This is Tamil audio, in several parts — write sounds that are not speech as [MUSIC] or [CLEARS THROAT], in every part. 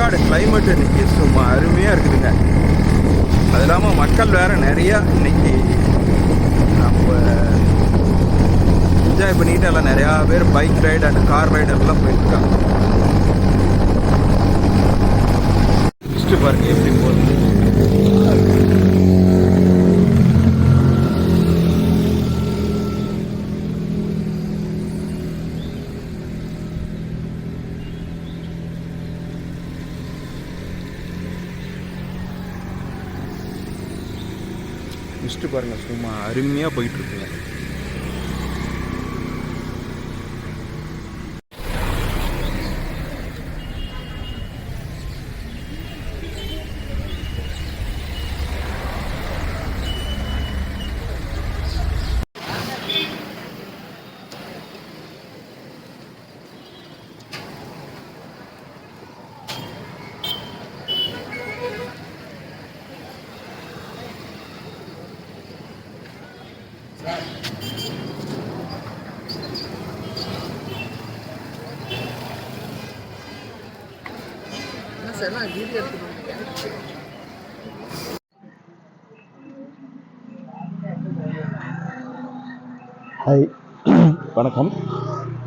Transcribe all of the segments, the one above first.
ஏற்காடு கிளைமேட் இன்னைக்கு சும்மா அருமையாக இருக்குதுங்க. அது இல்லாமல் மக்கள் வேறு நிறையா இன்னைக்கு நம்ம என்ஜாய் பண்ணிட்டு எல்லாம் நிறையா பேர் bike ride and car ride எல்லாம் போயிருக்காங்க. ஃபஸ்ட்டு பாருங்க எப்படி போகிறது பாருங்கள் சும்மா அருமையாக போயிட்டுருக்கு போயிட்டு இருக்குங்க ஹாய் வணக்கம்.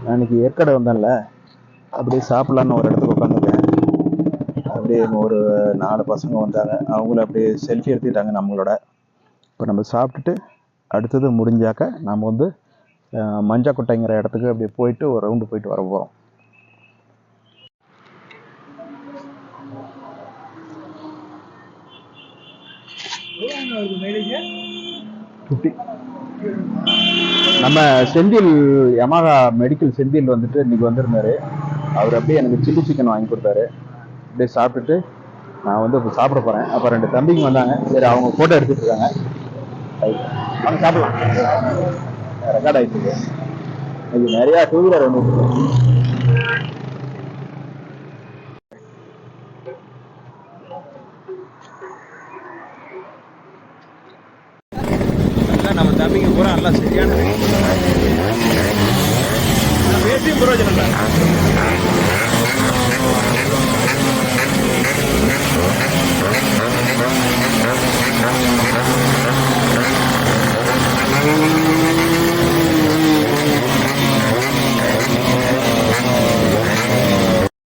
நான் இன்னைக்கு ஏற்காடு வந்தேன்ல. அப்படியே சாப்பிட்லான்னு ஒரு இடத்துக்கு உட்காந்துருக்கேன். அப்படியே ஒரு நாலு பசங்க வந்தாங்க. அவங்கள அப்படியே செல்ஃபி எடுத்துக்கிட்டாங்க நம்மளோட. இப்போ நம்ம சாப்பிட்டுட்டு அடுத்தது முடிஞ்சாக்க நம்ம வந்து மஞ்சா மஞ்சக்குட்டைங்கிற இடத்துக்கு அப்படியே போயிட்டு ஒரு ரவுண்டு போயிட்டு வர போகிறோம் ஃபிஃப்டி நம்ம செந்தில் யமாகா மெடிக்கல் செந்தில் வந்துட்டு இன்னைக்கு வந்திருந்தாரு. அவர் அப்படியே எனக்கு சில்லி சிக்கன் வாங்கி கொடுத்தாரு. அப்படியே சாப்பிட்டுட்டு நான் வந்து இப்போ சாப்பிட போறேன். அப்போ ரெண்டு தம்பிங்க வந்தாங்க. சரி அவங்க ஃபோட்டோ எடுத்துட்டு இருக்காங்க. அவங்க சாப்பிடலாம். ரெக்கார்ட் ஆகிட்டு இருக்கு. இன்னைக்கு நிறையா டூ வீலர் வந்து எல்லாம் நம்ம எல்லாம் சரியான பேசியும் பிரயோஜனம் இல்லை.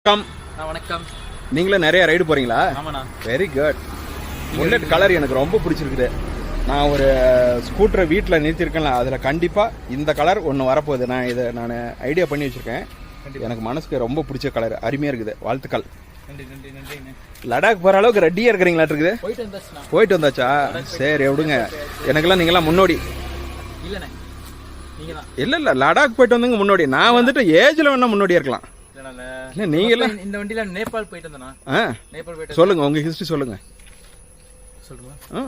வணக்கம். வணக்கம். நீங்களும் நிறைய ரைடு போறீங்களா? வெரி குட் புல்லட் கலர் எனக்கு ரொம்ப பிடிச்சிருக்குது. நான் ஒரு ஸ்கூட்டரை வீட்டில் நிறுத்தியிருக்கேன்ல அதில் கண்டிப்பாக இந்த கலர் ஒன்று வரப்போகுது. நான் இதை நான் ஐடியா பண்ணி வச்சுருக்கேன். எனக்கு மனசுக்கு ரொம்ப பிடிச்ச கலர் அருமையாக இருக்குது. வாழ்த்துக்கள். லடாக் போகிற அளவுக்கு ரெடியாக இருக்கிறீங்களா இருக்குது? போயிட்டு வந்தாச்சா? சரி விடுங்க. எனக்கெல்லாம் நீங்களாம் முன்னோடி. நீங்கள் இல்லை இல்லை. லடாக் போயிட்டு வந்தவங்க முன்னோடி. நான் வந்துட்டு ஏஜில் வேணால் முன்னோடியாக இருக்கலாம். இல்லை நீங்களாம் இந்த வண்டியில் நேபாள் போயிட்டு வந்தேண்ணா. ஆ. நேபாள் போயிட்டு சொல்லுங்கள் உங்கள் ஹிஸ்ட்ரி சொல்லுங்கள் சொல்லுங்களா ஆ.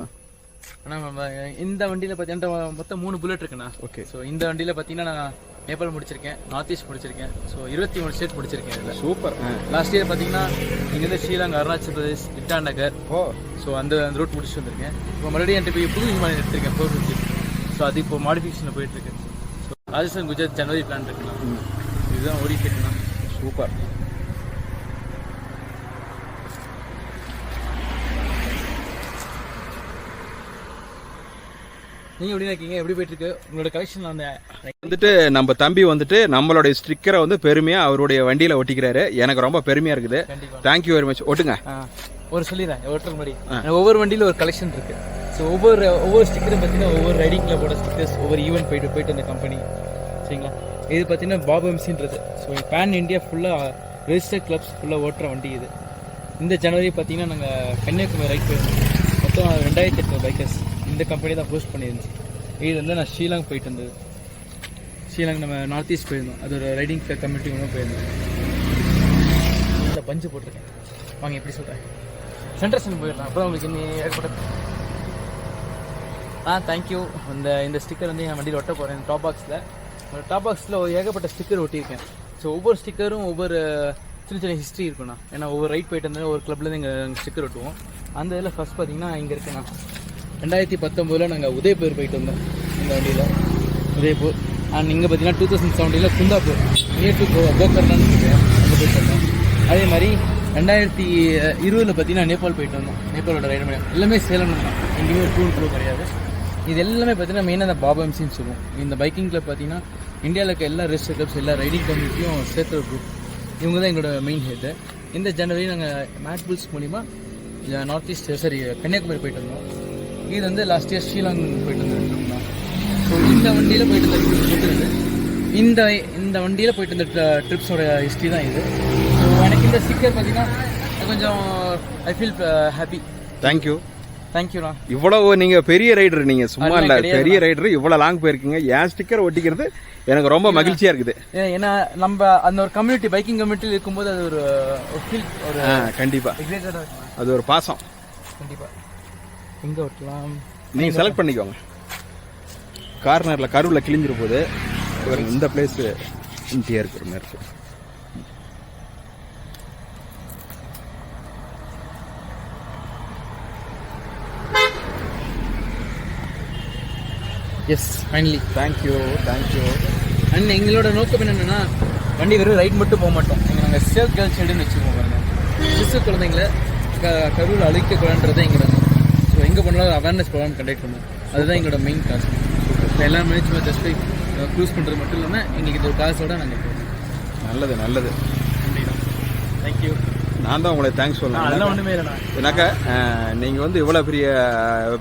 இந்த வண்டியில் பார்த்தீங்கன்னா மொத்தம் மூணு புல்லட் இருக்குண்ணா. ஓகே ஸோ இந்த வண்டியில் பார்த்தீங்கன்னா நான் நேபாள் முடிச்சிருக்கேன் நார்த் ஈஸ்ட் முடிச்சிருக்கேன். ஸோ இருபத்தி மூணு ஸ்டேட் முடிச்சிருக்கேன் இதில். சூப்பர் லாஸ்ட் இயர் பார்த்தீங்கன்னா இங்கேருந்து ஸ்ரீலங்கா அருணாச்சல் பிரதேஷ் இட்டா நகர் ஓ. ஸோ அந்த அந்த ரூட் முடிச்சுட்டு வந்திருக்கேன். இப்போ மறுபடியும் என்கிட்ட போய் புது விமானம் எடுத்திருக்கேன் ஃபோர் ஃபிஃப்டி ஸோ அது இப்போ மாடிஃபிகேஷனில் போயிட்டு இருக்கு. ஸோ ராஜஸ்தான் குஜராத் ஜனவரி பிளான் இருக்குண்ணா. இதுதான் ஓடிட்டு இருக்குண்ணா சூப்பர் நீங்க எப்படி இருக்கீங்க? எப்படி போயிட்டு இருக்கு உங்களோட கலெக்ஷன் அந்த வந்துட்டு நம்ம தம்பி வந்துட்டு நம்மளுடைய ஸ்டிக்கரை வந்து பெருமையா அவருடைய வண்டியில ஒட்டிக்கிறாரு. எனக்கு ரொம்ப பெருமையா இருக்குது. தேங்க்யூ வெரி மச் ஒட்டுங்க. ஒரு சொல்லிடுறேன். ஒருத்தர் முன்னாடி ஒவ்வொரு வண்டியில ஒரு கலெக்ஷன் இருக்கு. ஸோ ஒவ்வொரு ஒவ்வொரு ஸ்டிக்கரும் பார்த்தீங்கன்னா ஒவ்வொரு ரைடிங்ல போட ஸ்டிக்கர்ஸ் ஒவ்வொரு ஈவெண்ட் போயிட்டு போயிட்டு அந்த கம்பெனி சரிங்களா? இது பார்த்தீங்கன்னா பாப் எம்சின்றது ஸோ பேன் இந்தியா ஃபுல்லாக ரெஜிஸ்டர் கிளப்ஸ் ஃபுல்லாக ஓட்டுற வண்டி இது. இந்த ஜனவரி பார்த்தீங்கன்னா நாங்கள் கன்னியாகுமரி ரைட் போயிருந்தோம் மொத்தம் ரெண்டாயிரத்தி எட்நூறு பைக்கர்ஸ் இந்த கம்பெனி தான் போஸ்ட் பண்ணியிருந்துச்சு. இது வந்து நான் ஷீலாங் போயிட்டு வந்தது. ஷீலாங் நம்ம நார்த் ஈஸ்ட் போயிருந்தோம். அது ஒரு ரைடிங் கம்யூனிட்டி ஒன்று போயிருந்தோம். இந்த பஞ்சு போட்டிருக்கேன். வாங்க எப்படி சொல்கிறேன் சென்டர் சென்ட் போயிடலாம். அப்புறம் உங்களுக்கு இன்னும் ஏற்பட்டது ஆ தேங்க்யூ இந்த இந்த ஸ்டிக்கர் வந்து என் வண்டியில் ஒட்ட போகிறேன் டாப் பாக்ஸில் டாப் பாக்ஸில் ஏகப்பட்ட ஸ்டிக்கர் ஒட்டியிருக்கேன். ஸோ ஒவ்வொரு ஸ்டிக்கரும் ஒவ்வொரு சின்ன சின்ன ஹிஸ்ட்ரி இருக்குண்ணா. ஏன்னா ஒவ்வொரு ரைட் போயிட்டு இருந்தாலும் ஒரு கிளப்லேருந்து எங்கள் ஸ்டிக்கர் ஒட்டுவோம். அந்த இதில் ஃபஸ்ட் பார்த்தீங்கன்னா இங்கே இருக்குண்ணா. ரெண்டாயிரத்தி பத்தொம்போதில் நாங்கள் உதயபூர் போயிட்டு வந்தோம் இந்த வண்டியில். உதயபூர். அண்ட் இங்கே பார்த்தீங்கன்னா டூ தௌசண்ட் செவன்டீனில் குந்தாப்பூர். நியர் டு கோ கோகர்லான்னு அங்கே போயிட்டு வந்தோம். அதே மாதிரி ரெண்டாயிரத்தி இருபதில் பார்த்தீங்கன்னா நேபாள் போயிட்டு வந்தோம். நேபாளோட ரைடு பண்ணி எல்லாமே சேலம் தான். எங்கேயுமே ஒரு டூர் ப்ரோ கிடையாது. இது எல்லாமே பார்த்தீங்கன்னா மெயினாக அந்த பாபா எம்சின்னு சொல்லுவோம். இந்த பைக்கிங் கிளப் பார்த்தீங்கன்னா இந்தியாவில் இருக்க எல்லா ரெஸ்ட் கிளப்ஸ் எல்லா ரைடிங் கம்யூனிட்டியும் சேர்த்து குரூப் இவங்க தான் எங்களோட மெயின் ஹெட்டு இந்த ஜனவரி நாங்கள் மேட் புல்ஸ் மூலிமா நார்த் ஈஸ்ட் சாரி கன்னியாகுமரி போயிட்டு வந்தோம். இது வந்து லாஸ்ட் இயர் ஸ்ரீலாங் போயிட்டு வந்தோம் ஸோ இந்த வண்டியில் போயிட்டு இருந்த இந்த இந்த வண்டியில் போயிட்டு இருந்த ட்ரிப்ஸோட ஹிஸ்ட்ரி தான் இது. ஸோ எனக்கு இந்த ஸ்டிக்கர் பார்த்தீங்கன்னா கொஞ்சம் ஐ ஃபீல் ஹாப்பி தேங்க்யூ தேங்க்யூண்ணா இவ்வளவு நீங்க பெரிய ரைடர் நீங்க சும்மா இல்ல. பெரிய ரைடர் இவ்வளவு லாங் போயிருக்கீங்க. என் ஸ்டிக்கர் ஒட்டிக்கிறது எனக்கு ரொம்ப மகிழ்ச்சியா இருக்குது. ஏன்னா நம்ம அந்த ஒரு கம்யூனிட்டி பைக்கிங் கம்யூனிட்டியில் இருக்கும்போது அது ஒரு ஃபீல் ஒரு ஆ, கண்டிப்பா. எக்ஸைட்டடாக அது ஒரு பாசம். கண்டிப்பாக எங்கே ஒட்டலாம் நீங்க செலக்ட் பண்ணிக்கோங்க. கார்னர்ல கருவில் கிழிஞ்சிரு போது இந்த பிளேஸ் இன்டியா இருக்கிற மாதிரி இருக்கு. Yes finally thank you thank you and எங்களோட நோக்கம் என்னென்னா வண்டி வெறும் ரைட் மட்டும் போக மாட்டோம். எங்க நாங்கள் சேஃப் கேர்ள் சைடுன்னு வச்சுக்கோங்க. பாருங்க சிசு குழந்தைங்கள க கருவில் அழிக்கக்கூடாதுன்றதை எங்களோட எங்கே பண்ணாலும் அவேர்னஸ் ப்ரோக்ராம் கண்டக்ட் பண்ணுவோம் அதுதான் எங்களோட மெயின் காசு எல்லா மேட்சுமே ஜஸ்ட் போய் க்ரூஸ் பண்ணுறது மட்டும் இல்லாமல் எங்களுக்கு இது ஒரு காசோட நாங்கள் போகிறோம் நல்லது நல்லது. தேங்க்யூ நான் தான் உங்களை தேங்க்ஸ் இல்லைண்ணா. ஏன்னாக்கா அஹ், நீங்க வந்து இவ்வளவு பெரிய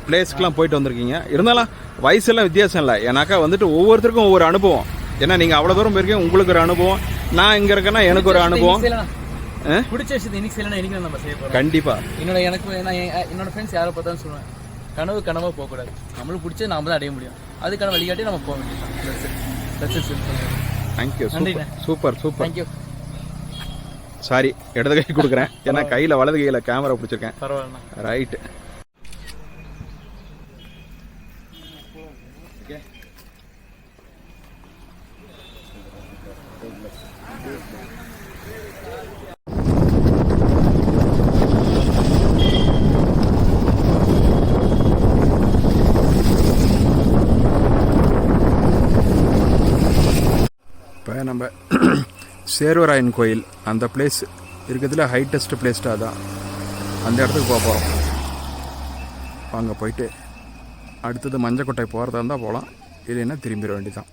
பிளேஸ்க்குலாம் போயிட்டு வந்திருக்கீங்க. இருந்தாலும் வயசெல்லாம் வித்தியாசம் இல்லை. ஏன்னாக்கா வந்துட்டு ஒவ்வொருத்தருக்கும் ஒவ்வொரு அனுபவம். ஏன்னா நீங்க அவ்வளவு தூரம் போயிருக்கீங்க உங்களுக்கு ஒரு அனுபவம். நான் இங்க இருக்கேன்னா எனக்கு ஒரு அனுபவம்? பிடிச்ச விஷயத்தை இன்னைக்கு செய்யலாம் இன்னைக்கு நம்ம செய்ய போகிறோம் கண்டிப்பா. என்னோட எனக்கு நான் என் என்னோட ஃப்ரெண்ட்ஸ் யாரை பார்த்தாலும் சொல்லுவேன் கனவு கனவாக போகக்கூடாது. நம்மளுக்கு பிடிச்சது நாம தான் அடைய முடியும். அதுக்கான வழிகாட்டி நம்ம போக வேண்டியது thank you. Super super thank you sorry இடது கை கொடுக்குறேன். ஏன்னா கையில வலது கையில கேமரா பிடிச்சிருக்கேன். பரவாயில்லண்ணா. நம்ம [CLEARS THROAT] சேர்வராயன் கோயில் அந்த பிளேஸ் இருக்கிறதுல ஹைட்டஸ்ட் பிளேஸ்டாக தான் அந்த இடத்துக்கு போக போகிறோம் அங்கே போயிட்டு அடுத்தது மஞ்சக்கொட்டை போகிறதா இருந்தால் போகலாம் இல்லைன்னா திரும்பிட வேண்டியதான்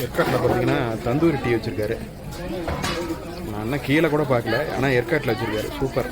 ஏற்காட்டில் பார்த்தீங்கன்னா தந்தூரி டீ வச்சுருக்காரு. நான் இன்னும் கீழே கூட பார்க்கல ஆனால் ஏற்காட்டில் வச்சுருக்காரு. சூப்பர்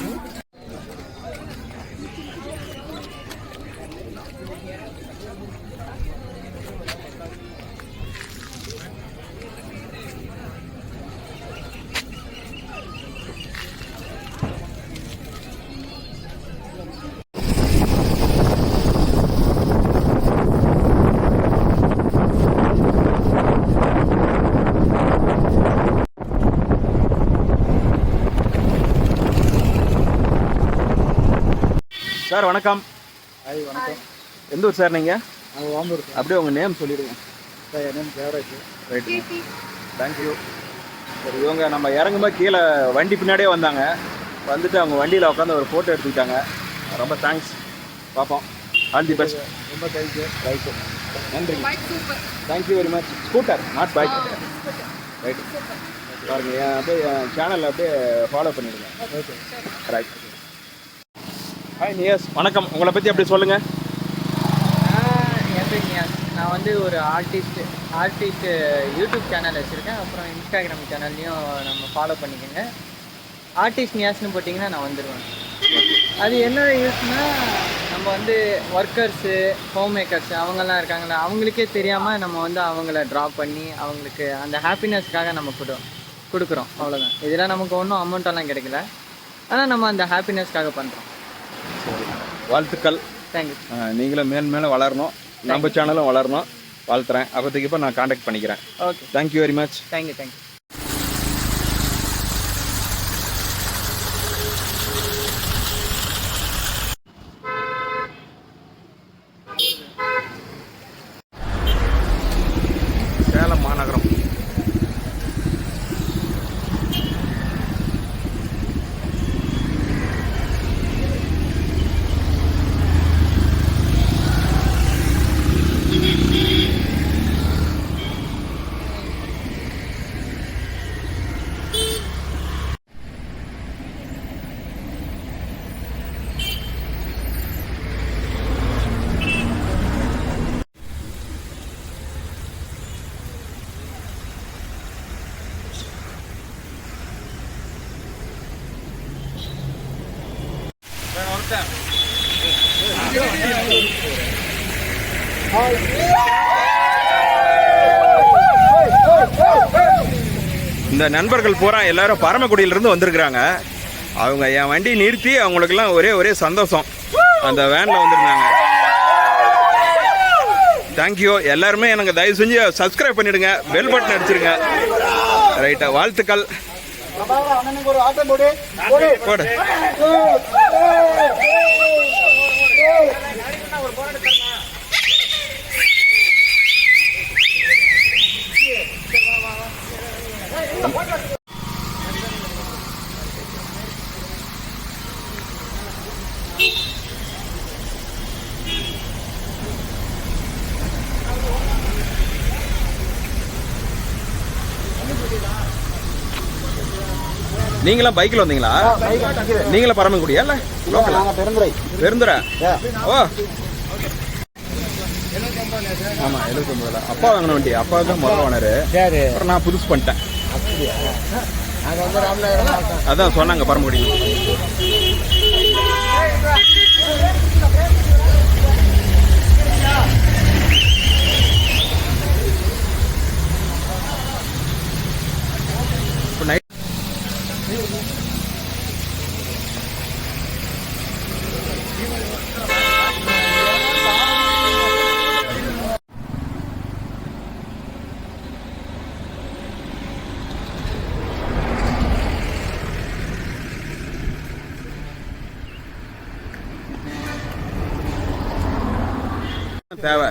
சார் வணக்கம். ஹாய் வணக்கம். எந்த ஊர் சார் நீங்கள் நாங்கள் வாம்பூர் அப்படியே உங்கள் நேம் சொல்லிடுங்க. Sir N name Devaraj right thank you சரி இவங்க நம்ம இறங்கும்போது கீழே வண்டி பின்னாடியே வந்தாங்க. வந்துட்டு அவங்க வண்டியில் உட்காந்து ஒரு ஃபோட்டோ எடுத்துக்கிட்டாங்க. ரொம்ப தேங்க்ஸ் பார்ப்போம் ஆல் தி பெஸ்ட் ரொம்ப தேங்க்யூ ரைட்டு நன்றி. Thank you very much scooter not bike right பாருங்க என் அப்படியே என் சேனலில் அப்படியே ஃபாலோ பண்ணிடுங்க. ஓகே ரைட் ஹாய் நியஸ் வணக்கம். உங்களை பற்றி அப்படி சொல்லுங்கள் என் பேர் நியாஸ் நான் வந்து ஒரு ஆர்டிஸ்ட் ஆர்டிஸ்ட்டு யூடியூப் சேனல் வச்சுருக்கேன். அப்புறம் இன்ஸ்டாகிராம் சேனல்லையும் நம்ம ஃபாலோ பண்ணிக்கோங்க. ஆர்டிஸ்ட் நியாஸ்னு போட்டிங்கன்னா நான் வந்துடுவேன் அது என்னோட யூஸ்னா நம்ம வந்து ஒர்க்கர்ஸு ஹோம் மேக்கர்ஸ் அவங்கெல்லாம் இருக்காங்கள அவங்களுக்கே தெரியாமல் நம்ம வந்து அவங்கள ட்ராப் பண்ணி அவங்களுக்கு அந்த ஹாப்பினஸ்க்காக நம்ம கொடு கொடுக்குறோம். அவ்வளோதான் இதெல்லாம் நமக்கு ஒன்றும் அமௌண்ட்டெல்லாம் கிடைக்கல. ஆனால் நம்ம அந்த ஹாப்பினஸ்க்காக பண்ணுறோம் வாழ்த்துக்கள். நீங்களும் மேல் மேலே வளரணும். நம்ம சேனலும் வளரணும். வாழ்த்துறேன். அப்போதைக்கு இப்போ நான் காண்டாக்ட் பண்ணிக்கிறேன். Okay thank you very much thank you thank you இந்த நண்பர்கள் பூரா எல்லாரும் பரமக்குடியிலிருந்து வந்திருக்கிறாங்க. அவங்க என் வண்டி நிறுத்தி அவங்களுக்கெல்லாம் ஒரே ஒரே சந்தோஷம். அந்த வேனில் வந்திருந்தாங்க. தேங்க்யூ எல்லாருமே எனக்கு தயவு செஞ்சு சப்ஸ்கிரைப் பண்ணிடுங்க. பெல் பட்டன் அடிச்சிருங்க. ரைட்டா வாழ்த்துக்கள். போடு. நீங்களாம் பைக்கில் வந்தீங்களா? நீங்களும் பரமக்குடியா? இல்லை லோக்கலா? பெருந்துரை ஓ. ஆமா எழுபத்தொம்பதுல அப்பா வாங்கின வண்டி அப்பா தான் வாங்கினாரு. சரி அப்புறம் நான் புதுசு பண்ணிட்டேன். நாங்கள் அதான் சொன்னாங்க பரமக்குடி தேவை